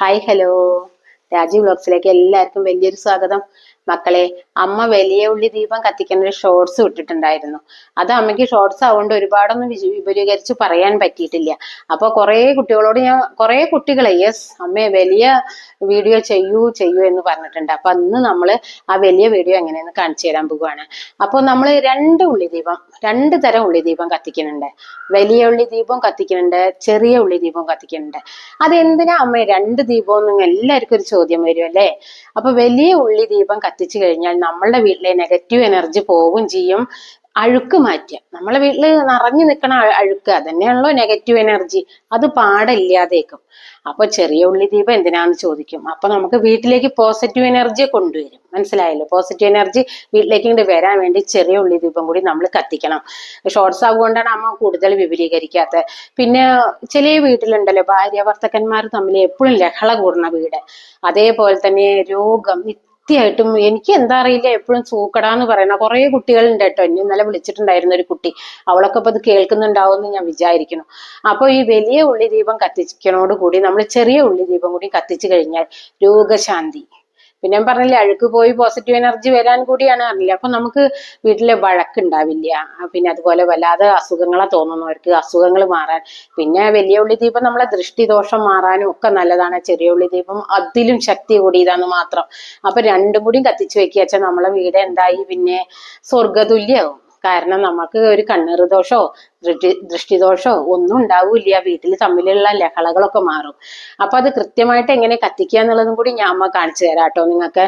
Hi hello Rajeev വ്ലോഗ്സിലേക്ക് എല്ലാവർക്കും വലിയൊരു സ്വാഗതം. മക്കളെ അമ്മ വലിയ ഉള്ളി ദീപം കത്തിക്കുന്ന ഒരു ഷോർട്സ് ഇട്ടിട്ടുണ്ടായിരുന്നു. അത് അമ്മയ്ക്ക് ഷോർട്സ് ആവുകൊണ്ട് ഒരുപാടൊന്നും വിപുലീകരിച്ച് പറയാൻ പറ്റിയിട്ടില്ല. അപ്പൊ കുറെ കുട്ടികളോട് ഞാൻ കുറെ കുട്ടികളെ യെസ് അമ്മേ വലിയ വീഡിയോ ചെയ്യൂ ചെയ്യൂ എന്ന് പറഞ്ഞിട്ടുണ്ട്. അപ്പൊ അന്ന് നമ്മൾ ആ വലിയ വീഡിയോ എങ്ങനെയെന്ന് കാണിച്ചു തരാൻ പോവുകയാണ് അപ്പോൾ നമ്മൾ രണ്ട് ഉള്ളി ദീപം രണ്ട് തരം ഉള്ളി ദീപം കത്തിക്കുന്നുണ്ട്. വലിയ ഉള്ളി ദീപം കത്തിക്കുന്നുണ്ട് ചെറിയ ഉള്ളി ദീപം കത്തിക്കുന്നുണ്ട്. അതെന്തിനാ അമ്മ രണ്ട് ദീപം എന്നും എല്ലാവർക്കും ഒരു ചോദ്യം വരും അല്ലേ? അപ്പൊ വലിയ ഉള്ളി ദീപം കത്തിച്ചു കഴിഞ്ഞാൽ നമ്മളുടെ വീട്ടിലെ നെഗറ്റീവ് എനർജി പോവുകയും ചെയ്യും. അഴുക്ക് മാറ്റുക നമ്മളെ വീട്ടിൽ നിറഞ്ഞു നിൽക്കണ അഴു- അഴുക്ക് അതന്നെയാണല്ലോ നെഗറ്റീവ് എനർജി അത് പാടില്ലാതേക്കും അപ്പൊ ചെറിയ ഉള്ളി ദീപം എന്തിനാന്ന് ചോദിക്കും. അപ്പൊ നമുക്ക് വീട്ടിലേക്ക് പോസിറ്റീവ് എനർജി കൊണ്ടുവരും. മനസ്സിലായല്ലോ? പോസിറ്റീവ് എനർജി വീട്ടിലേക്ക് ഇങ്ങോട്ട് വരാൻ വേണ്ടി ചെറിയ ഉള്ളി ദീപം കൂടി നമ്മൾ കത്തിക്കണം. ഷോർട്സ് ആവുകൊണ്ടാണ് അമ്മ കൂടുതൽ വിപുലീകരിക്കാത്തത്. പിന്നെ ചില വീട്ടിലുണ്ടല്ലോ ഭാര്യ ഭർത്തക്കന്മാർ തമ്മിൽ എപ്പോഴും ലഹള കൂടുന്ന വീട്. അതേപോലെ തന്നെ രോഗം നിത്യമായിട്ടും എനിക്ക് എന്താ അറിയില്ല എപ്പോഴും സൂക്കടാന്ന് പറയുന്ന കുറെ കുട്ടികളുണ്ട് കേട്ടോ. എന്നെ ഇന്നലെ വിളിച്ചിട്ടുണ്ടായിരുന്ന ഒരു കുട്ടി. അവളൊക്കെ അപ്പൊ ഇത് കേൾക്കുന്നുണ്ടാവും എന്ന് ഞാൻ വിചാരിക്കുന്നു. അപ്പൊ ഈ വലിയ ഉള്ളി ദീപം കത്തിക്കണോട് കൂടി നമ്മൾ ചെറിയ ഉള്ളി ദീപം കൂടി കത്തിച്ചു കഴിഞ്ഞാൽ രോഗശാന്തി. പിന്നെ ഞാൻ പറഞ്ഞില്ലേ അഴുക്ക് പോയി പോസിറ്റീവ് എനർജി വരാൻ കൂടിയാണ് അറിയില്ല അപ്പൊ നമുക്ക് വീട്ടിലെ വഴക്കുണ്ടാവില്ല. പിന്നെ അതുപോലെ വല്ലാതെ അസുഖങ്ങളെ തോന്നുന്നവർക്ക് അസുഖങ്ങൾ മാറാൻ. പിന്നെ വലിയ ഉള്ളി ദീപം നമ്മളെ ദൃഷ്ടിദോഷം മാറാനും ഒക്കെ നല്ലതാണ്. ചെറിയ ഉള്ളി ദീപം അതിലും ശക്തി കൂടിയതാന്ന് മാത്രം. അപ്പൊ രണ്ടും കൂടി കത്തിച്ചു വെക്കുക വെച്ചാൽ നമ്മളെ വീട് എന്തായി? പിന്നെ സ്വർഗതുല്യാവും കാരണം നമുക്ക് ഒരു കണ്ണീർ ദോഷോ ദൃഷ്ടി ദൃഷ്ടിദോഷമോ ഒന്നും ഉണ്ടാവില്ല. വീട്ടിൽ തമ്മിലുള്ള ലഹളകളൊക്കെ മാറും. അപ്പൊ അത് കൃത്യമായിട്ട് എങ്ങനെ കത്തിക്കുക എന്നുള്ളതും കൂടി ഞാൻ കാണിച്ചു തരാട്ടോ. നിങ്ങൾക്ക്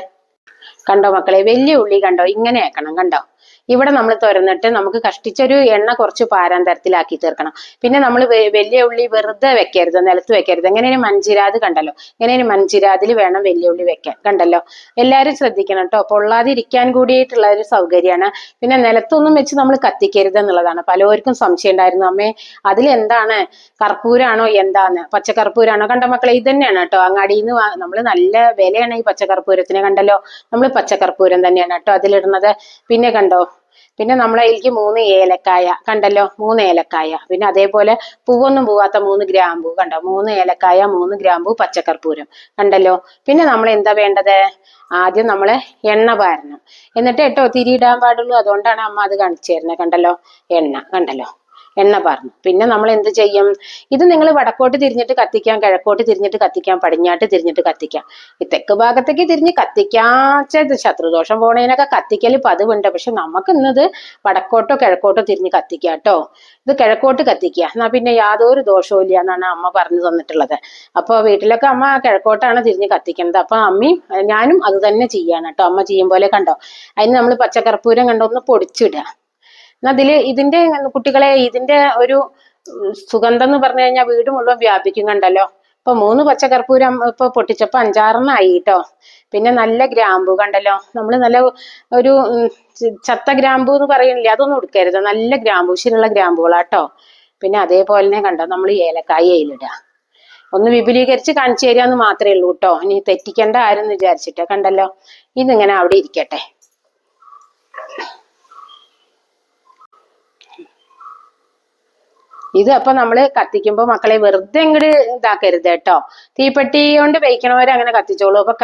കണ്ടോ മക്കളെ? വലിയ ഉള്ളി കണ്ടോ? ഇങ്ങനെ ആക്കണം കണ്ടോ? ഇവിടെ നമ്മൾ തുറന്നിട്ട് നമുക്ക് കഷ്ടിച്ചൊരു എണ്ണ കുറച്ച് പാരാൻ തരത്തിലാക്കി തീർക്കണം. പിന്നെ നമ്മൾ വലിയ ഉള്ളി വെറുതെ വെക്കരുത് നിലത്ത് വെക്കരുത്. എങ്ങനെയാണ് മഞ്ചിരാത് കണ്ടല്ലോ? എങ്ങനെയാണ് മഞ്ചിരാതിൽ വേണം വലിയ ഉള്ളി വെക്കാൻ കണ്ടല്ലോ? എല്ലാവരും ശ്രദ്ധിക്കണം കേട്ടോ പൊള്ളാതിരിക്കാൻ കൂടിയിട്ടുള്ള ഒരു സൗകര്യമാണ്. പിന്നെ നിലത്തൊന്നും വെച്ച് നമ്മൾ കത്തിക്കരുത് എന്നുള്ളതാണ്. പലവർക്കും സംശയം ഉണ്ടായിരുന്നു. അമ്മേ അതിൽ എന്താണ്? കർപ്പൂരാണോ എന്താന്ന്? പച്ചക്കർപ്പൂരാണോ? കണ്ട മക്കളെ ഇത് തന്നെയാണ് കേട്ടോ അങ്ങാടിയിൽ നിന്ന് നമ്മൾ നല്ല വിലയാണ് ഈ പച്ചക്കർപ്പൂരത്തിന് കണ്ടല്ലോ? നമ്മൾ പച്ചക്കർപ്പൂരം തന്നെയാണ് കേട്ടോ അതിലിടുന്നത്. പിന്നെ കണ്ടോ? പിന്നെ നമ്മളെ കയ്യിലേക്ക് മൂന്ന് ഏലക്കായ കണ്ടല്ലോ? മൂന്ന് ഏലക്കായ. പിന്നെ അതേപോലെ പൂവൊന്നും പോവാത്ത മൂന്ന് ഗ്രാമ്പു കണ്ടോ? മൂന്ന് ഏലക്കായ മൂന്ന് ഗ്രാമ്പു പച്ചക്കർപ്പൂരം കണ്ടല്ലോ? പിന്നെ നമ്മൾ എന്താ വേണ്ടത്? ആദ്യം നമ്മൾ എണ്ണ പാരണം എന്നിട്ട് കേട്ടോ തിരിയിടാൻ പാടുള്ളൂ. അതുകൊണ്ടാണ് അമ്മ അത് കാണിച്ചു തരുന്നത് കണ്ടല്ലോ? എണ്ണ കണ്ടല്ലോ? എണ്ണ പാർന്നു പിന്നെ നമ്മൾ എന്ത് ചെയ്യും? ഇത് നിങ്ങൾ വടക്കോട്ട് തിരിഞ്ഞിട്ട് കത്തിക്കാം കിഴക്കോട്ട് തിരിഞ്ഞിട്ട് കത്തിക്കാം പടിഞ്ഞാട്ട് തിരിഞ്ഞിട്ട് കത്തിക്കാം. ഈ തെക്ക് ഭാഗത്തേക്ക് തിരിഞ്ഞ് കത്തിക്കാച്ച ശത്രുദോഷം പോണേനൊക്കെ കത്തിക്കൽ പതിവുണ്ട്. പക്ഷെ നമുക്ക് ഇന്നത് വടക്കോട്ടോ കിഴക്കോട്ടോ തിരിഞ്ഞ് കത്തിക്കാം കേട്ടോ ഇത് കിഴക്കോട്ട് കത്തിക്കുക. എന്നാ പിന്നെ യാതൊരു ദോഷവും ഇല്ല എന്നാണ് അമ്മ പറഞ്ഞു തന്നിട്ടുള്ളത്. അപ്പൊ വീട്ടിലൊക്കെ അമ്മ കിഴക്കോട്ടാണ് തിരിഞ്ഞ് കത്തിക്കുന്നത്. അപ്പൊ അമ്മയും ഞാനും അത് തന്നെ ചെയ്യാണ് കേട്ടോ അമ്മ ചെയ്യും പോലെ കണ്ടോ? അതിന് നമ്മൾ പച്ചക്കർപ്പൂരം കണ്ടോ? ഒന്ന് പൊടിച്ചിടുക. ഇതിൽ ഇതിന്റെ കുട്ടികളെ ഇതിന്റെ ഒരു സുഗന്ധം എന്ന് പറഞ്ഞു കഴിഞ്ഞാൽ വീട് മുഴുവൻ വ്യാപിക്കും കണ്ടല്ലോ. ഇപ്പൊ മൂന്ന് പച്ചക്കർപ്പൂരം ഇപ്പൊ പൊട്ടിച്ചപ്പോ അഞ്ചാറെണ്ണായി കേട്ടോ പിന്നെ നല്ല ഗ്രാമ്പു കണ്ടല്ലോ. നമ്മൾ നല്ല ഒരു ചത്ത ഗ്രാമ്പു എന്ന് പറയുന്നില്ല അതൊന്നും എടുക്കരുത്. നല്ല ഗ്രാമ്പു ശരിയുള്ള ഗ്രാമ്പുകളാട്ടോ പിന്നെ അതേപോലെ തന്നെ കണ്ടോ? നമ്മൾ ഏലക്കായ അതിലിടുക ഒന്ന് വിപുലീകരിച്ച് കാണിച്ചു മാത്രമേ ഉള്ളൂ കേട്ടോ ഇനി തെറ്റിക്കേണ്ട ആരെന്ന് വിചാരിച്ചിട്ട് കണ്ടല്ലോ. ഇതിങ്ങനെ അവിടെ ഇരിക്കട്ടെ. ഇത് അപ്പൊ നമ്മൾ കത്തിക്കുമ്പോ മക്കളെ വെറുതെ ഇങ്ങോട്ട് ഇതാക്കരുത് കേട്ടോ. തീപ്പെട്ടി കൊണ്ട് വെയ്ക്കണവരെ അങ്ങനെ കത്തിച്ചോളൂ. അപ്പൊ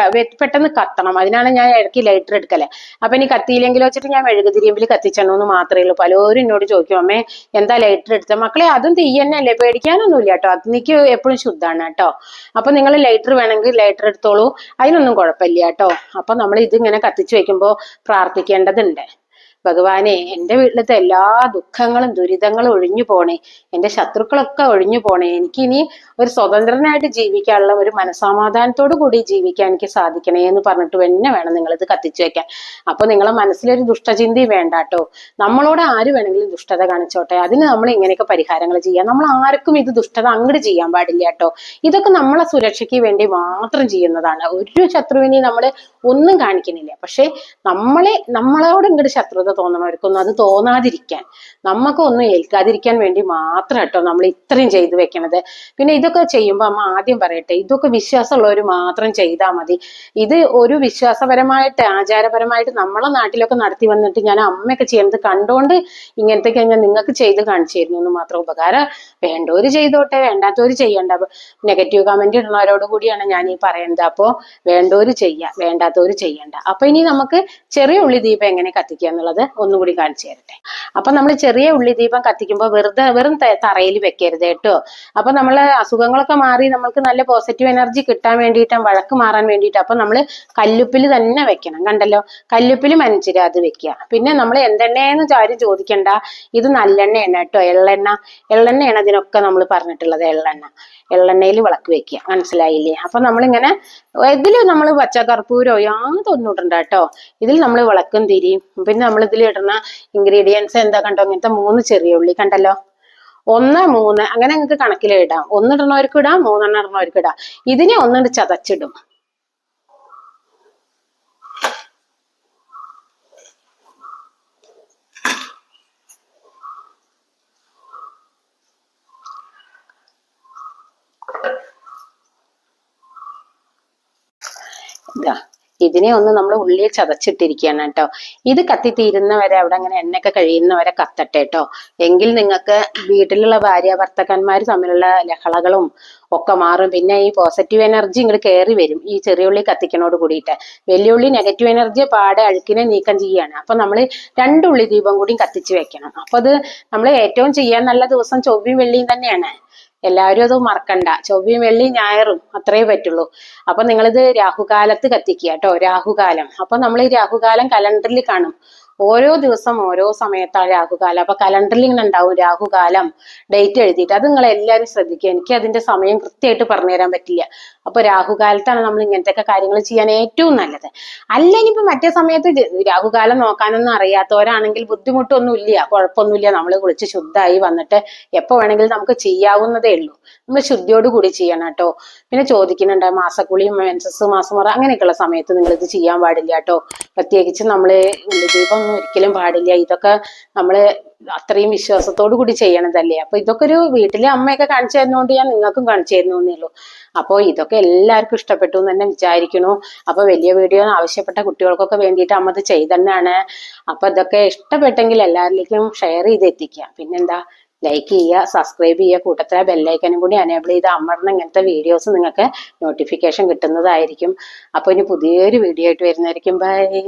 പെട്ടെന്ന് കത്തണം. അതിനാണ് ഞാൻ ഇടയ്ക്ക് ലൈറ്റർ എടുക്കൽ. അപ്പൊ ഇനി കത്തിയില്ലെങ്കിൽ വെച്ചിട്ട് ഞാൻ മെഴുകുതിരിയമ്പിൽ കത്തിച്ചെന്നു മാത്രമേ ഉള്ളൂ. പലരും എന്നോട് ചോദിക്കും അമ്മേ എന്താ ലൈറ്റർ എടുത്ത? മക്കളെ അതും തീ തന്നെയല്ലേ പേടിക്കാനൊന്നുമില്ല കേട്ടോ. അതിനിക്ക് എപ്പോഴും ശുദ്ധമാണ് കേട്ടോ. അപ്പൊ നിങ്ങൾ ലൈറ്റർ വേണമെങ്കിൽ ലൈറ്റർ എടുത്തോളൂ. അതിനൊന്നും കുഴപ്പമില്ല കേട്ടോ. അപ്പൊ നമ്മൾ ഇതിങ്ങനെ കത്തിച്ചു വെക്കുമ്പോൾ പ്രാർത്ഥിക്കേണ്ടതുണ്ട്. ഭഗവാനെ എന്റെ വീട്ടിലത്തെ എല്ലാ ദുഃഖങ്ങളും ദുരിതങ്ങളും ഒഴിഞ്ഞു പോണേ. എന്റെ ശത്രുക്കളൊക്കെ ഒഴിഞ്ഞു പോണേ. എനിക്കിനി ഒരു സ്വതന്ത്രനായിട്ട് ജീവിക്കാനുള്ള ഒരു മനസമാധാനത്തോടു കൂടി ജീവിക്കാൻ എനിക്ക് സാധിക്കണേ എന്ന് പറഞ്ഞിട്ട് തന്നെ വേണം നിങ്ങൾ ഇത് കത്തിച്ചു വെക്കാൻ. അപ്പൊ നിങ്ങളെ മനസ്സിലൊരു ദുഷ്ടചിന്തയും വേണ്ട കേട്ടോ നമ്മളോട് ആര് വേണമെങ്കിലും ദുഷ്ടത കാണിച്ചോട്ടെ. അതിന് നമ്മൾ ഇങ്ങനെയൊക്കെ പരിഹാരങ്ങൾ ചെയ്യാം. നമ്മൾ ആർക്കും ഇത് ദുഷ്ടത അങ്ങോട്ട് ചെയ്യാൻ പാടില്ല കേട്ടോ. ഇതൊക്കെ നമ്മളെ സുരക്ഷയ്ക്ക് വേണ്ടി മാത്രം ചെയ്യുന്നതാണ്. ഒരു ശത്രുവിനെയും നമ്മൾ ഒന്നും കാണിക്കുന്നില്ല. പക്ഷെ നമ്മളെ നമ്മളോട് ഇങ്ങോട്ട് ശത്രുത തോന്നണവർക്കൊന്നും അത് തോന്നാതിരിക്കാൻ. നമുക്കൊന്നും ഏൽക്കാതിരിക്കാൻ വേണ്ടി മാത്രം കേട്ടോ നമ്മൾ ഇത്രയും ചെയ്തു വെക്കണത്. പിന്നെ ഇതൊക്കെ ചെയ്യുമ്പോൾ അമ്മ ആദ്യം പറയട്ടെ ഇതൊക്കെ വിശ്വാസമുള്ളവർ മാത്രം ചെയ്താൽ മതി. ഇത് ഒരു വിശ്വാസപരമായിട്ട് ആചാരപരമായിട്ട് നമ്മളെ നാട്ടിലൊക്കെ നടത്തി വന്നിട്ട് ഞാൻ അമ്മയൊക്കെ ചെയ്യുന്നത് കണ്ടുകൊണ്ട് ഇങ്ങനത്തെ ഞാൻ നിങ്ങൾക്ക് ചെയ്ത് കാണിച്ചിരുന്നു എന്ന് മാത്രം ഉപകാരം. വേണ്ടവര് ചെയ്തോട്ടെ വേണ്ടാത്തവര് ചെയ്യണ്ട. നെഗറ്റീവ് കമന്റ് ഇടുന്നവരോട് കൂടിയാണ് ഞാൻ ഈ പറയുന്നത്. അപ്പോൾ വേണ്ടവര് ചെയ്യുക വേണ്ടാത്തവര് ചെയ്യണ്ട. അപ്പൊ ഇനി നമുക്ക് ചെറിയ ഉള്ളി ദീപം എങ്ങനെ കത്തിക്കുക എന്നുള്ളത് ഒന്നുകൂടി കാണിച്ചു തരട്ടെ. അപ്പൊ നമ്മൾ ചെറിയ ഉള്ളി ദീപം കത്തിക്കുമ്പോൾ വെറുതെ വെറും തറയിൽ വെക്കരുത് കേട്ടോ. അപ്പൊ നമ്മൾ അസുഖങ്ങളൊക്കെ മാറി നമ്മൾക്ക് നല്ല പോസിറ്റീവ് എനർജി കിട്ടാൻ വേണ്ടിയിട്ടും വഴക്ക് മാറാൻ വേണ്ടിയിട്ട് അപ്പൊ നമ്മൾ കല്ലുപ്പിൽ തന്നെ വെക്കണം. കണ്ടല്ലോ? കല്ലുപ്പിൽ മനസ്സിൽ അത് വെക്കുക. പിന്നെ നമ്മൾ എന്തെണ്ണയെന്ന് ചാരി ചോദിക്കണ്ട. ഇത് നല്ലെണ്ണയാണ് കേട്ടോ. എള്ളെണ്ണ. എള്ളെണ്ണയാണ് അതിനൊക്കെ നമ്മൾ പറഞ്ഞിട്ടുള്ളത് എള്ളെണ്ണ. എള്ളെണ്ണയിൽ വിളക്ക് വെക്കുക. മനസ്സിലായില്ലേ? അപ്പൊ നമ്മളിങ്ങനെ ഇതിൽ നമ്മൾ പച്ചക്കർപ്പൂരോ യാതൊന്നും ഇടണ്ട കേട്ടോ. ഇതിൽ നമ്മൾ വിളക്കും തിരിയും. പിന്നെ നമ്മൾ ഇതിൽ ഇടുന്ന ഇൻഗ്രീഡിയൻസ് എന്താ കണ്ടോ? ഇങ്ങനത്തെ മൂന്ന് ചെറിയ ഉള്ളി കണ്ടല്ലോ? ഒന്ന് മൂന്ന്. അങ്ങനെ നിങ്ങൾക്ക് കണക്കിൽ ഇടാം. ഒന്നിടണവർക്ക് ഇടാം മൂന്നെണ്ണം ഇടണവർക്ക് ഇടാം. ഇതിനെ ഒന്നിട്ട് ചതച്ചിടും. ഇതാ. ഇതിനെ ഒന്ന് നമ്മൾ ഉള്ളിൽ ചതച്ചിട്ടിരിക്കുകയാണ് കേട്ടോ. ഇത് കത്തി തീരുന്നവരെ അവിടെ അങ്ങനെ എണ്ണയൊക്കെ കഴിയുന്നവരെ കത്തട്ടെ കേട്ടോ. എങ്കിൽ നിങ്ങൾക്ക് വീട്ടിലുള്ള ഭാര്യ ഭർത്തക്കന്മാർ തമ്മിലുള്ള ലഹളകളും ഒക്കെ മാറും. പിന്നെ ഈ പോസിറ്റീവ് എനർജി ഇങ്ങോട്ട് കയറി വരും. ഈ ചെറിയ ഉള്ളി കത്തിക്കണോട് കൂടിയിട്ട്. വലിയ ഉള്ളി നെഗറ്റീവ് എനർജി പാടെ അഴുക്കിനെ നീക്കം ചെയ്യാണ്. അപ്പൊ നമ്മൾ രണ്ടുള്ളി ദീപം കൂടി കത്തിച്ച് വെക്കണം. അപ്പൊ അത് നമ്മൾ ഏറ്റവും ചെയ്യാൻ നല്ല ദിവസം ചൊവ്വയും വെള്ളിയും തന്നെയാണ്. എല്ലാവരും അത് മറക്കണ്ട. ചൊവ്വയും വെള്ളിയും ഞായറും അത്രേ പറ്റുള്ളൂ. അപ്പൊ നിങ്ങളിത് രാഹുകാലത്ത് കത്തിക്കുക കേട്ടോ രാഹുകാലം. അപ്പൊ നമ്മൾ ഈ രാഹുകാലം കലണ്ടറിൽ കാണും. ഓരോ ദിവസം ഓരോ സമയത്താണ് രാഹുകാലം. അപ്പൊ കലണ്ടറിൽ ഇങ്ങനെ ഉണ്ടാവും രാഹുകാലം ഡേറ്റ് എഴുതിയിട്ട്. അത് നിങ്ങൾ എല്ലാവരും ശ്രദ്ധിക്കുക. എനിക്ക് അതിന്റെ സമയം കൃത്യമായിട്ട് പറഞ്ഞു തരാൻ പറ്റില്ല. അപ്പൊ രാഹുകാലത്താണ് നമ്മൾ ഇങ്ങനത്തെ കാര്യങ്ങൾ ചെയ്യാൻ ഏറ്റവും നല്ലത്. അല്ല ഇപ്പൊ മറ്റേ സമയത്ത് രാഹുകാലം നോക്കാനൊന്നും അറിയാത്തവരാണെങ്കിൽ ബുദ്ധിമുട്ടൊന്നും ഇല്ല കുഴപ്പമൊന്നുമില്ല. നമ്മൾ കുളിച്ച് ശുദ്ധമായി വന്നിട്ട് എപ്പോ വേണമെങ്കിലും നമുക്ക് ചെയ്യാവുന്നതേ ഉള്ളൂ. നമ്മൾ ശുദ്ധിയോട് കൂടി ചെയ്യണം കേട്ടോ. പിന്നെ ചോദിക്കുന്നുണ്ട് മാസക്കുളിയും മെൻസസ് മാസമുറ അങ്ങനെയൊക്കെയുള്ള സമയത്ത് നിങ്ങൾ ഇത് ചെയ്യാൻ പാടില്ല കേട്ടോ. പ്രത്യേകിച്ച് നമ്മൾ ദീപം ഒന്നും ഒരിക്കലും പാടില്ല. ഇതൊക്കെ നമ്മൾ അത്രയും വിശ്വാസത്തോടു കൂടി ചെയ്യണതല്ലേ? അപ്പൊ ഇതൊക്കെ ഒരു വീട്ടിലെ അമ്മയൊക്കെ കാണിച്ചു തരുന്നോണ്ട് ഞാൻ നിങ്ങൾക്കും കാണിച്ചു തരുന്നേ ഉള്ളൂ. അപ്പോൾ ഇതൊക്കെ എല്ലാവർക്കും ഇഷ്ടപ്പെട്ടു എന്ന് തന്നെ വിചാരിക്കണു അപ്പൊ വലിയ വീഡിയോ ആവശ്യപ്പെട്ട കുട്ടികൾക്കൊക്കെ വേണ്ടിയിട്ട് അമ്മ ഇത് ചെയ്തന്നാണ്. അപ്പൊ ഇതൊക്കെ ഇഷ്ടപ്പെട്ടെങ്കിൽ എല്ലാവരിലേക്കും ഷെയർ ചെയ്ത് എത്തിക്കുക പിന്നെന്താ ലൈക്ക് ചെയ്യുക സബ്സ്ക്രൈബ് ചെയ്യുക കൂട്ടത്തിലെ ബെല്ലൈക്കനും കൂടി അനേബിൾ ചെയ്ത് അമ്മറിന് ഇങ്ങനത്തെ വീഡിയോസ് നിങ്ങൾക്ക് നോട്ടിഫിക്കേഷൻ കിട്ടുന്നതായിരിക്കും. അപ്പോൾ ഇനി പുതിയൊരു വീഡിയോ ആയിട്ട് വരുന്നതായിരിക്കും. ബൈ